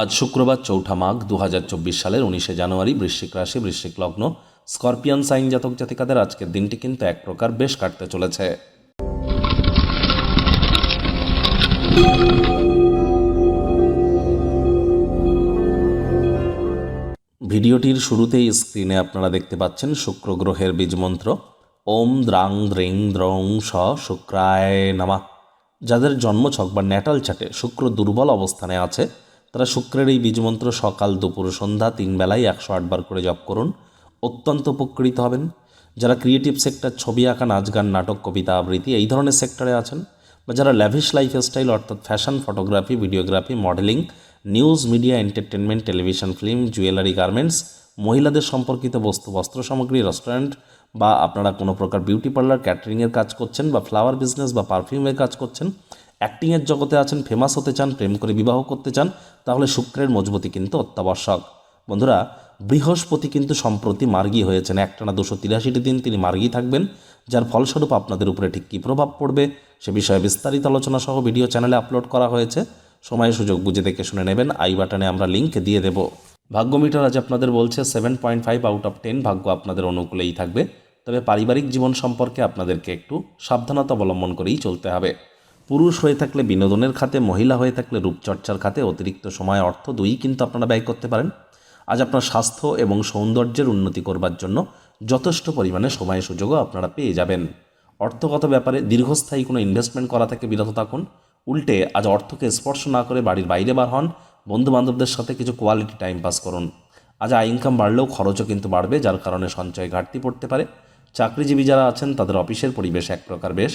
আজ শুক্রবার চৌঠা মাঘ দু হাজার চব্বিশ সালের উনিশে জানুয়ারি বৃশ্চিক রাশি, বৃশ্চিক লগ্ন, স্করপিয়ান, সাইন জাতক জাতিকাদের আজকের দিনটি কিন্তু এক প্রকার বেশ কাটতে চলেছে। ভিডিওটির শুরুতেই স্ক্রিনে আপনারা দেখতে পাচ্ছেন শুক্র গ্রহের বীজমন্ত্র ওম দ্রাং দ্রিং দ্রং স শুক্রায় নামা। যাদের জন্মছক বা ন্যাটাল চাটে শুক্র দুর্বল অবস্থানে আছে তারা শুক্রের এই বীজমন্ত্র সকাল দুপুর সন্ধ্যা তিন বেলায় একশো আটবার করে জপ করুন। অত্যন্ত উপকৃত হবেন। যারা ক্রিয়েটিভ সেক্টর ছবি আঁকা, নাচ গান, নাটক, কবিতা, আবৃত্তি এই ধরনের সেক্টরে আছেন বা যারা ল্যাভিশ লাইফ স্টাইল অর্থাৎ fashion photography videography modelling news media entertainment television film jewellery garments মহিলাদের সম্পর্কিত বস্তু, বস্ত্র সামগ্রী রেস্টুরেন্ট বা আপনারা কোনো প্রকার বিউটি পার্লার ক্যাটারিংয়ের কাজ করছেন বা ফ্লাওয়ার বিজনেস বা পারফিউমের কাজ করছেন অ্যাক্টিংয়ের জগতে আছেন ফেমাস হতে চান, প্রেম করে বিবাহ করতে চান, তাহলে শুক্রের মজবুতি কিন্তু অত্যাবশ্যক। বন্ধুরা, বৃহস্পতি কিন্তু সম্প্রতি মার্গী হয়েছেন। একটানা দুশো তিরাশিটি দিন তিনি মার্গী থাকবেন, যার ফলস্বরূপ আপনাদের উপরে ঠিক কী প্রভাব পড়বে সে বিষয়ে বিস্তারিত আলোচনা সহ ভিডিও চ্যানেলে আপলোড করা হয়েছে। সময় সুযোগ বুঝে দেখে শুনে নেবেন। আই বাটনে আমরা লিঙ্ক দিয়ে দেব। ভাগ্য মিটার আজ আপনাদের বলছে seven point five out of ten ভাগ্য আপনাদের অনুকূলেই থাকবে। তবে পারিবারিক জীবন সম্পর্কে আপনাদেরকে একটু সাবধানতা অবলম্বন করেই চলতে হবে। পুরুষ হয়ে থাকলে বিনোদনের খাতে, মহিলা হয়ে থাকলে রূপচর্চার খাতে অতিরিক্ত সময়, অর্থ দুই কিন্তু আপনারা ব্যয় করতে পারেন। আজ আপনার স্বাস্থ্য এবং সৌন্দর্যের উন্নতি করবার জন্য যথেষ্ট পরিমাণে সময় সুযোগও আপনারা পেয়ে যাবেন। অর্থগত ব্যাপারে দীর্ঘস্থায়ী কোনো ইনভেস্টমেন্ট করা থেকে বিরত থাকুন। উল্টে আজ অর্থকে স্পর্শ না করে বাড়ির বাইরে বার হন। বন্ধু বান্ধবদের সাথে কিছু কোয়ালিটি টাইম পাস করুন। আজ আয় ইনকাম বাড়লেও খরচও কিন্তু বাড়বে, যার কারণে সঞ্চয় ঘাটতি পড়তে পারে। চাকরিজীবী যারা আছেন, তাদের অফিসের পরিবেশ এক প্রকার বেশ।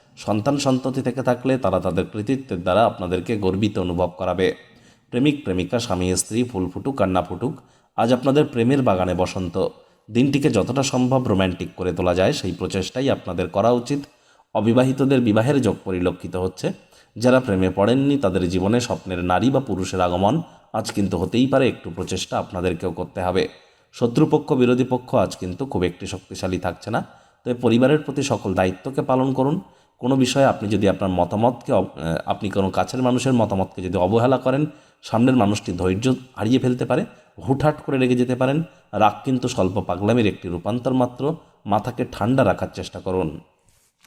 সন্তান সন্ততি থেকে থাকলে তারা তাদের কৃতিত্বের দ্বারা আপনাদেরকে গর্বিত অনুভব করাবে। প্রেমিক, প্রেমিকা, স্বামী, স্ত্রী, ফুল ফুটুক, কান্না ফুটুক, আজ আপনাদের প্রেমের বাগানে বসন্ত। দিনটিকে যতটা সম্ভব রোম্যান্টিক করে তোলা যায়, সেই প্রচেষ্টাই আপনাদের করা উচিত। অবিবাহিতদের বিবাহের যোগ পরিলক্ষিত হচ্ছে। যারা প্রেমে পড়েননি, তাদের জীবনে স্বপ্নের নারী বা পুরুষের আগমন আজ কিন্তু হতেই পারে, একটু প্রচেষ্টা আপনাদেরকেও করতে হবে। শত্রুপক্ষ, বিরোধী পক্ষ আজ কিন্তু খুব একটি শক্তিশালী থাকছে না। তবে পরিবারের প্রতি সকল দায়িত্বকে পালন করুন। কোনো বিষয়ে আপনি যদি আপনার মতামতকে আপনি কোনো কাছের মানুষের মতামতকে যদি অবহেলা করেন, সামনের মানুষটি ধৈর্য হারিয়ে ফেলতে পারে, হুটহাট করে রেগে যেতে পারেন, রাগ কিন্তু স্বল্প পাগলামির একটি রূপান্তর মাত্র। মাথাকে ঠান্ডা রাখার চেষ্টা করুন।